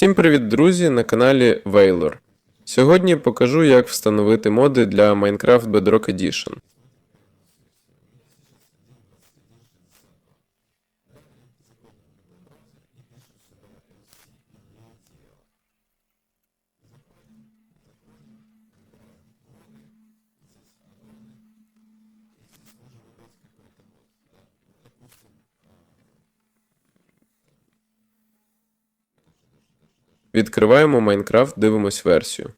Всім привіт, друзі, на каналі Veilor. Сьогодні покажу, як встановити моди для Minecraft Bedrock Edition. Відкриваємо Minecraft, дивимось версію.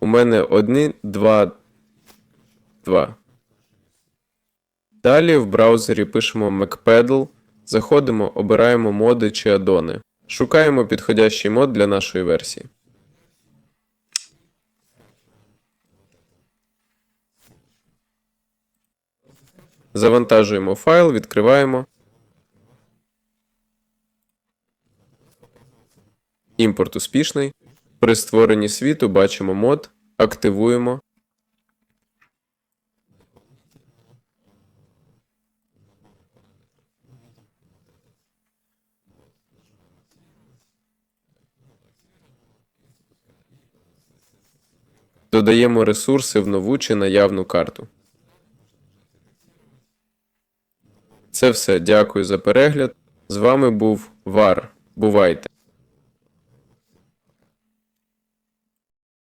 У мене одні, два, два. Далі в браузері пишемо MacPedal, заходимо, обираємо моди чи адони. Шукаємо підходящий мод для нашої версії. Завантажуємо файл, відкриваємо. Імпорт успішний. При створенні світу бачимо мод, активуємо. Додаємо ресурси в нову чи наявну карту. Це все. Дякую за перегляд. З вами був Вар. Бувайте!